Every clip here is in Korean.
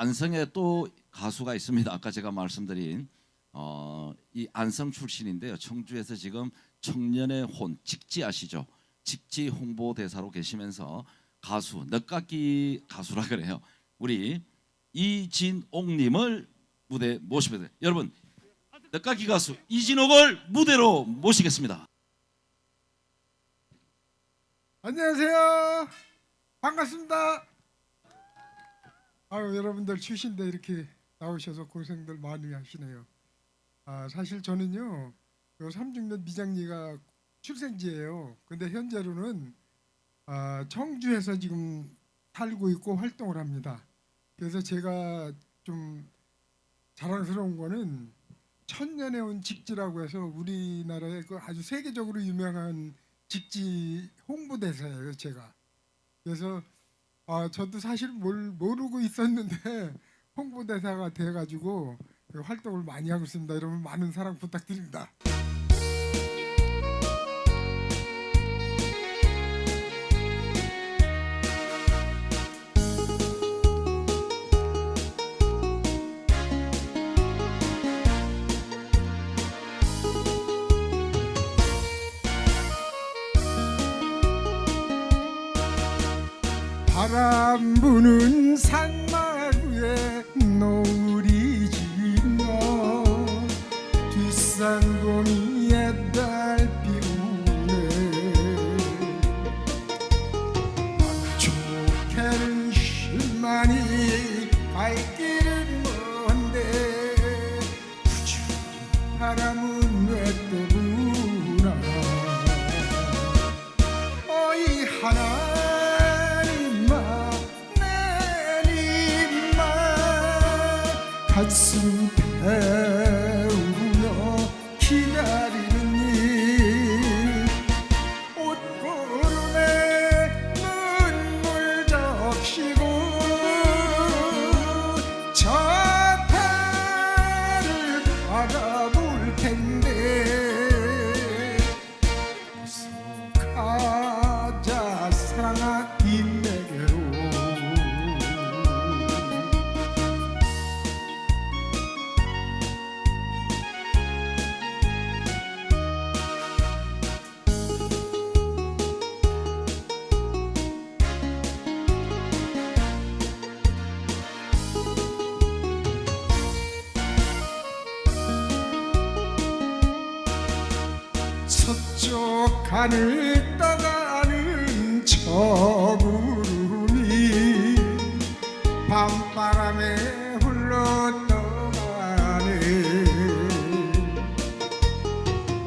안성에 또 가수가 있습니다. 아까 제가 말씀드린 어, 이 안성 출신인데요. 청주에서 지금 청년의 혼 직지 아시죠? 직지 홍보 대사로 계시면서 가수 넉깎이 가수라 그래요. 우리 이진옥님을 무대 돼요. 여러분 넉깎이 가수 이진옥을 무대로 모시겠습니다. 안녕하세요. 반갑습니다. 아유 여러분들 출신데 이렇게 나오셔서 고생들 많이 하시네요. 아 사실 저는요 요 36년 미장리가 출생지예요. 근데 현재로는 아, 청주에서 지금 살고 있고 활동을 합니다. 그래서 제가 좀 자랑스러운 거는 천년에 온 직지라고 해서 우리나라의 그 아주 세계적으로 유명한 직지 홍보대사예요 제가 그래서 아 저도 사실 뭘 모르고 있었는데 홍보대사가 돼가지고 그 활동을 많이 하고 있습니다. 여러분 많은 사랑 부탁드립니다 바람 부는 산마루에 노을이 지며 뒷산공이에 달비 우네. 좋게는 실만이 갈 길은 먼데 부주의 바람은 왜 가 서쪽 하늘 떠가는 저 구름이 밤바람에 흘러 떠가네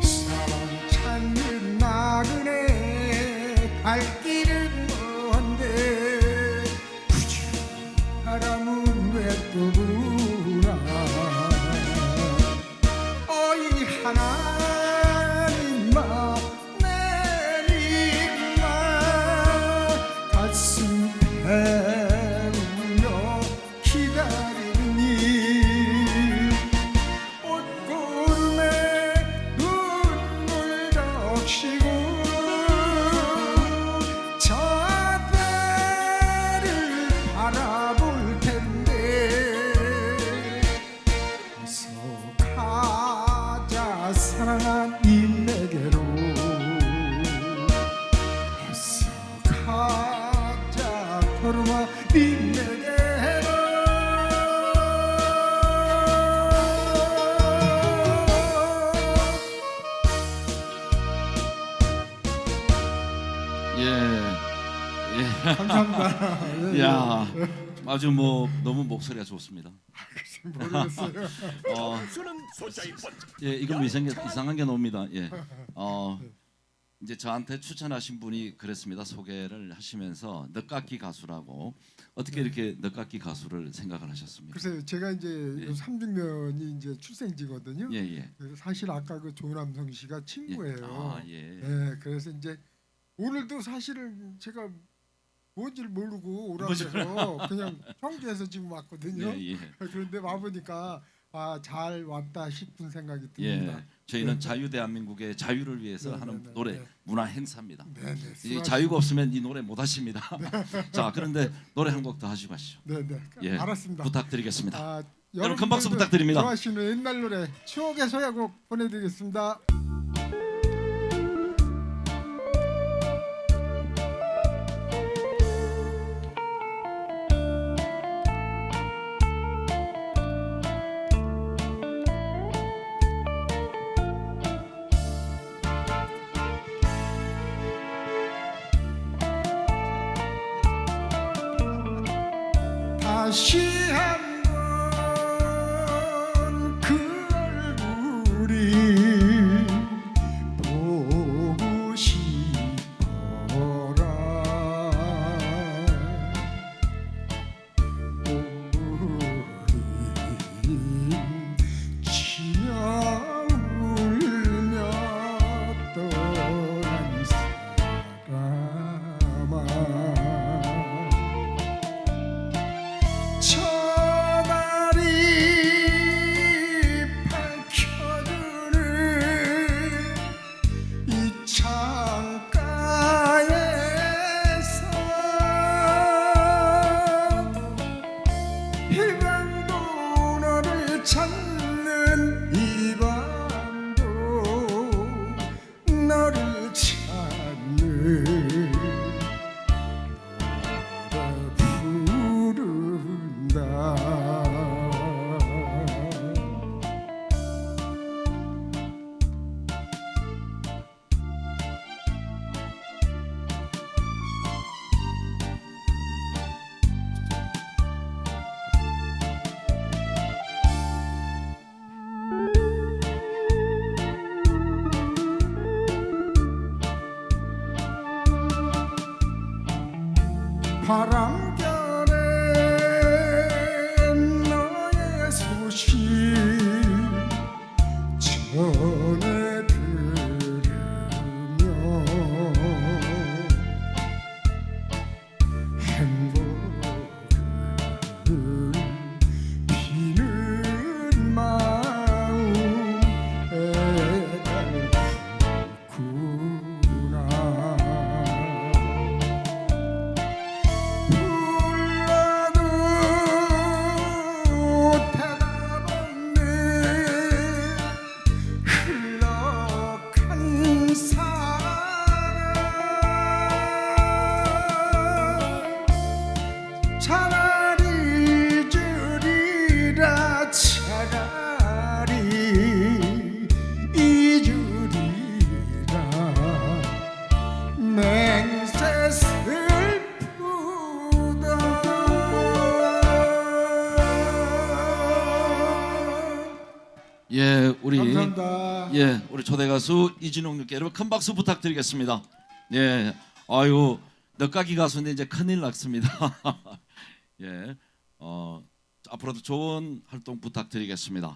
사랑 찾는 나그네 갈 예. 예. 감사합니다. 예, 야, 아주 뭐 너무 목소리가 좋습니다. 예. 모르겠어요. 어. 예, 이건 뭐 이상 이상한 게 나옵니다. 예, 어, 이제 저한테 추천하신 분이 그랬습니다. 소개를 하시면서 넉깎이 가수라고 어떻게 이렇게 넉깎이 가수를 생각을 하셨습니까? 글쎄요, 제가 이제 예. 요 삼중면이 이제 출생지거든요. 예, 예. 그래서 사실 아까 그 조남성 씨가 예. 친구예요. 아, 예. 예, 그래서 이제 오늘도 사실은 제가 뭔지를 모르고 오라고 해서 그냥 청주에서 지금 왔거든요. 예, 예. 그런데 와 보니까 아, 잘 왔다 싶은 생각이 예, 듭니다. 저희는 네. 자유 대한민국의 자유를 위해서 네, 하는 네, 네, 노래 네. 문화 행사입니다. 네, 네. 이. 자유가 없으면 이 노래 못 하십니다. 자, 그런데 노래 한 곡 더 하시고 가시죠. 네, 네. 예, 알았습니다. 부탁드리겠습니다. 아, 여러분 큰 박수 부탁드립니다. 좋아하시는 옛날 노래 추억의 서야곡 보내드리겠습니다. 다시 한 바 예, 우리 감사합니다. 예, 우리 초대 가수 이진웅님께 여러분 큰 박수 부탁드리겠습니다. 예, 아유 늦가기 가수인데 이제 큰일 났습니다. 예, 어 앞으로도 좋은 활동 부탁드리겠습니다.